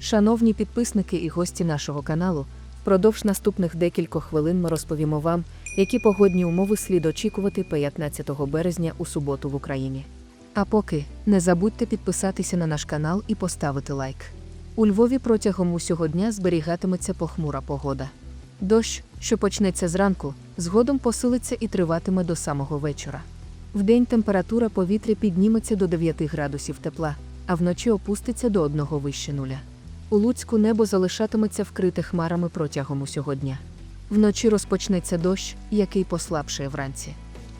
Шановні підписники і гості нашого каналу, впродовж наступних декількох хвилин ми розповімо вам, які погодні умови слід очікувати 15 березня у суботу в Україні. А поки не забудьте підписатися на наш канал і поставити лайк. У Львові протягом усього дня зберігатиметься похмура погода. Дощ, що почнеться зранку, згодом посилиться і триватиме до самого вечора. Вдень температура повітря підніметься до 9 градусів тепла, а вночі опуститься до 1 вище нуля. У Луцьку небо залишатиметься вкрите хмарами протягом усього дня. Вночі розпочнеться дощ, який послабшає вранці.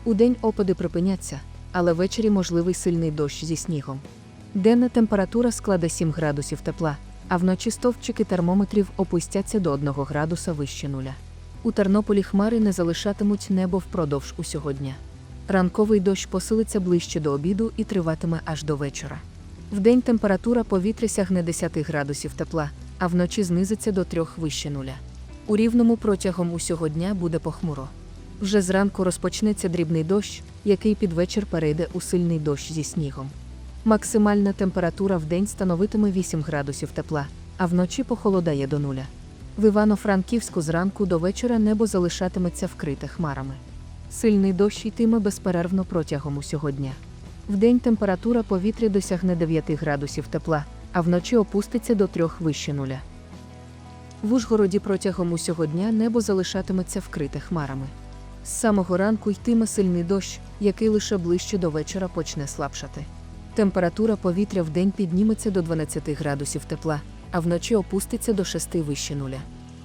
Удень опади припиняться, але ввечері можливий сильний дощ зі снігом. Денна температура складе 7 градусів тепла, а вночі стовпчики термометрів опустяться до 1 градуса вище нуля. У Тернополі хмари не залишатимуть небо впродовж усього дня. Ранковий дощ посилиться ближче до обіду і триватиме аж до вечора. Вдень температура повітря сягне 10 градусів тепла, а вночі знизиться до 3 вище нуля. У рівному протягом усього дня буде похмуро. Вже зранку розпочнеться дрібний дощ, який під вечір перейде у сильний дощ зі снігом. Максимальна температура в день становитиме 8 градусів тепла, а вночі похолодає до нуля. В Івано-Франківську зранку до вечора небо залишатиметься вкрите хмарами. Сильний дощ йтиме безперервно протягом усього дня. Вдень температура повітря досягне 9 градусів тепла, а вночі опуститься до 3 вище нуля. В Ужгороді протягом усього дня небо залишатиметься вкрите хмарами. З самого ранку йтиме сильний дощ, який лише ближче до вечора почне слабшати. Температура повітря в день підніметься до 12 градусів тепла, а вночі опуститься до 6 вище нуля.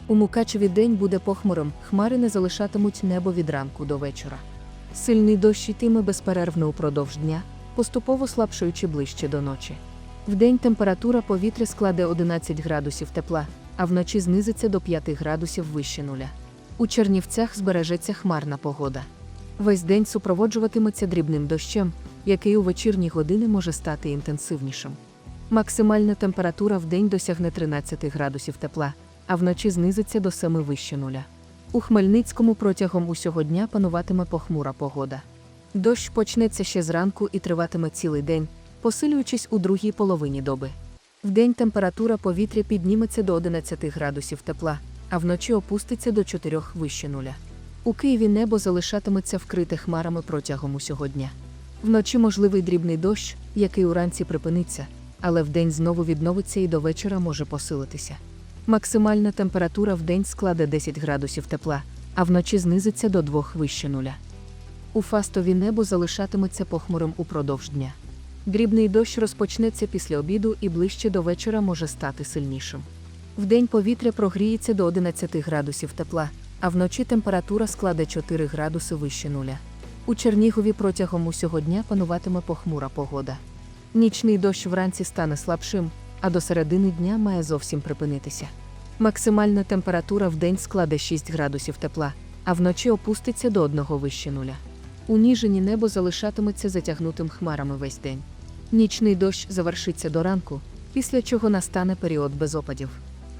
У Мукачеві день буде похмурим, хмари не залишатимуть небо від ранку до вечора. Сильний дощ йтиме безперервно упродовж дня, поступово слабшуючи ближче до ночі. Вдень температура повітря складе 11 градусів тепла, а вночі знизиться до 5 градусів вище нуля. У Чернівцях збережеться хмарна погода. Весь день супроводжуватиметься дрібним дощем, який у вечірні години може стати інтенсивнішим. Максимальна температура в день досягне 13 градусів тепла, а вночі знизиться до 7 вище нуля. У Хмельницькому протягом усього дня пануватиме похмура погода. Дощ почнеться ще зранку і триватиме цілий день, посилюючись у другій половині доби. Вдень температура повітря підніметься до 11 градусів тепла, а вночі опуститься до 4 вище нуля. У Києві небо залишатиметься вкрите хмарами протягом усього дня. Вночі можливий дрібний дощ, який уранці припиниться, але вдень знову відновиться і до вечора може посилитися. Максимальна температура в день складе 10 градусів тепла, а вночі знизиться до 2 вище нуля. У Фастові небо залишатиметься похмурим упродовж дня. Дрібний дощ розпочнеться після обіду і ближче до вечора може стати сильнішим. Вдень повітря прогріється до 11 градусів тепла, а вночі температура складе 4 градуси вище нуля. У Чернігові протягом усього дня пануватиме похмура погода. Нічний дощ вранці стане слабшим, а до середини дня має зовсім припинитися. Максимальна температура в день складе 6 градусів тепла, а вночі опуститься до 1 вище нуля. У небо залишатиметься затягнутим хмарами весь день. Нічний дощ завершиться до ранку, після чого настане період без опадів.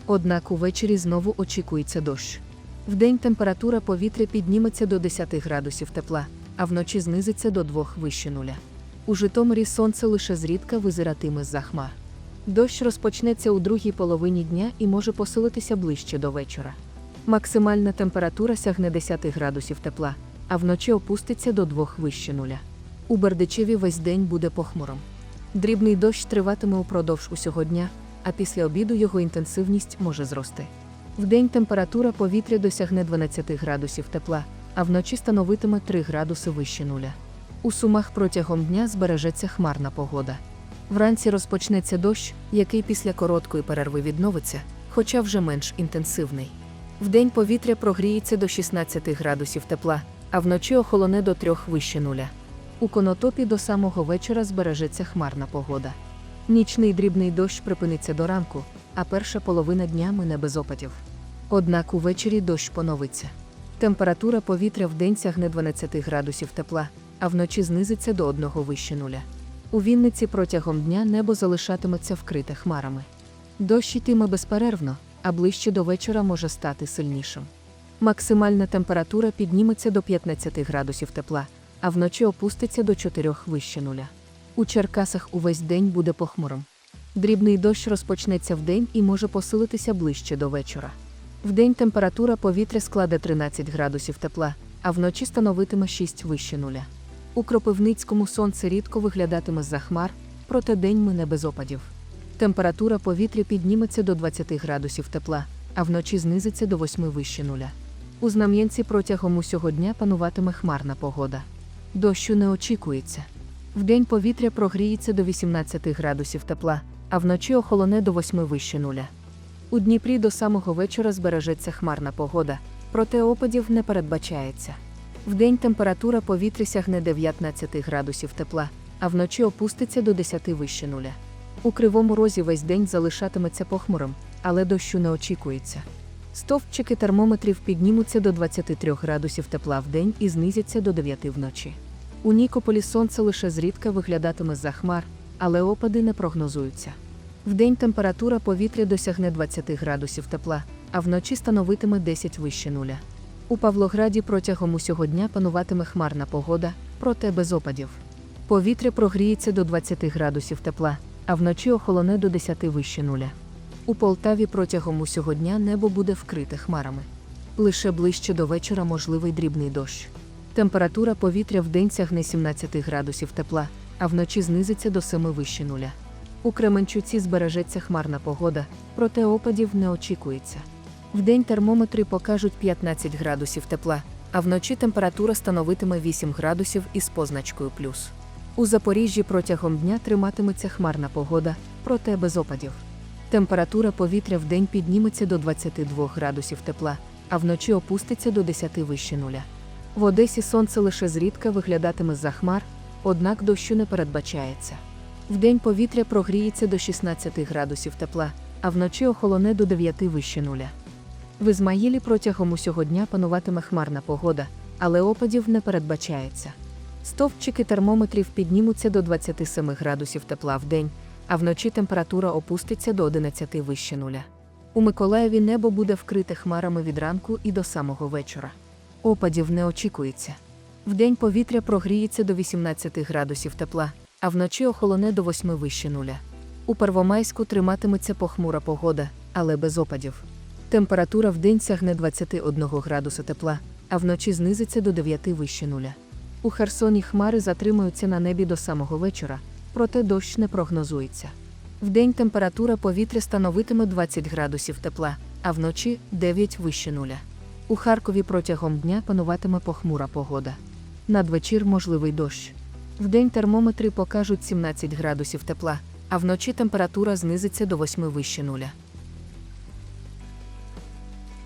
Однак увечері знову очікується дощ. Вдень температура повітря підніметься до 10 градусів тепла, а вночі знизиться до 2 вище нуля. У Житомирі сонце лише зрідка визиратиме з-за хмар. Дощ розпочнеться у другій половині дня і може посилитися ближче до вечора. Максимальна температура сягне 10 градусів тепла, а вночі опуститься до 2 вище нуля. У Бердичеві весь день буде похмуром. Дрібний дощ триватиме упродовж усього дня, а після обіду його інтенсивність може зрости. Вдень температура повітря досягне 12 градусів тепла, а вночі становитиме 3 градуси вище нуля. У сумах протягом дня збережеться хмарна погода. Вранці розпочнеться дощ, який після короткої перерви відновиться, хоча вже менш інтенсивний. Вдень повітря прогріється до 16 градусів тепла, а вночі охолоне до 3 вище нуля. У конотопі до самого вечора збережеться хмарна погода. Нічний дрібний дощ припиниться до ранку, а перша половина дня мине без опадів. Однак увечері дощ поновиться. Температура повітря вдень сягне 12 градусів тепла, а вночі знизиться до 1 вище нуля. У Вінниці протягом дня небо залишатиметься вкрите хмарами. Дощ йтиме безперервно, а ближче до вечора може стати сильнішим. Максимальна температура підніметься до 15 градусів тепла, а вночі опуститься до 4 вище нуля. У Черкасах увесь день буде похмурим. Дрібний дощ розпочнеться вдень і може посилитися ближче до вечора. Вдень температура повітря складе 13 градусів тепла, а вночі становитиме 6 вище нуля. У Кропивницькому сонце рідко виглядатиме з-за хмар, проте день мине без опадів. Температура повітря підніметься до 20 градусів тепла, а вночі знизиться до 8 вище нуля. У Знам'янці протягом усього дня пануватиме хмарна погода. Дощу не очікується. Вдень повітря прогріється до 18 градусів тепла, а вночі охолоне до 8 вище нуля. У Дніпрі до самого вечора збережеться хмарна погода, проте опадів не передбачається. Вдень температура повітря сягне 19 градусів тепла, а вночі опуститься до 10 вище нуля. У кривому розі весь день залишатиметься похмурим, але дощу не очікується. Стовпчики термометрів піднімуться до 23 градусів тепла в день і знизяться до 9 вночі. У Нікополі сонце лише зрідка виглядатиме за хмар, але опади не прогнозуються. Вдень температура повітря досягне 20 градусів тепла, а вночі становитиме 10 вище нуля. У Павлограді протягом усього дня пануватиме хмарна погода, проте без опадів. Повітря прогріється до 20 градусів тепла, а вночі охолоне до 10 вище нуля. У Полтаві протягом усього дня небо буде вкрите хмарами. Лише ближче до вечора можливий дрібний дощ. Температура повітря в день сягне 17 градусів тепла, а вночі знизиться до 7 вище нуля. У Кременчуці збережеться хмарна погода, проте опадів не очікується. Вдень термометри покажуть 15 градусів тепла, а вночі температура становитиме 8 градусів із позначкою плюс. У Запоріжжі протягом дня триматиметься хмарна погода, проте без опадів. Температура повітря в день підніметься до 22 градусів тепла, а вночі опуститься до 10 вище нуля. В Одесі сонце лише зрідка виглядатиме за хмар, однак дощу не передбачається. Вдень повітря прогріється до 16 градусів тепла, а вночі охолоне до 9 вище нуля. В Ізмаїлі протягом усього дня пануватиме хмарна погода, але опадів не передбачається. Стовпчики термометрів піднімуться до 27 градусів тепла в день, а вночі температура опуститься до 11 вище нуля. У Миколаєві небо буде вкрите хмарами від ранку і до самого вечора. Опадів не очікується. Вдень повітря прогріється до 18 градусів тепла, а вночі охолоне до 8 вище нуля. У Первомайську триматиметься похмура погода, але без опадів. Температура в день сягне 21 градуса тепла, а вночі знизиться до 9 вище нуля. У Херсоні хмари затримуються на небі до самого вечора, проте дощ не прогнозується. Вдень температура повітря становитиме 20 градусів тепла, а вночі 9 вище нуля. У Харкові протягом дня пануватиме похмура погода. Надвечір можливий дощ. Вдень термометри покажуть 17 градусів тепла, а вночі температура знизиться до 8 вище нуля.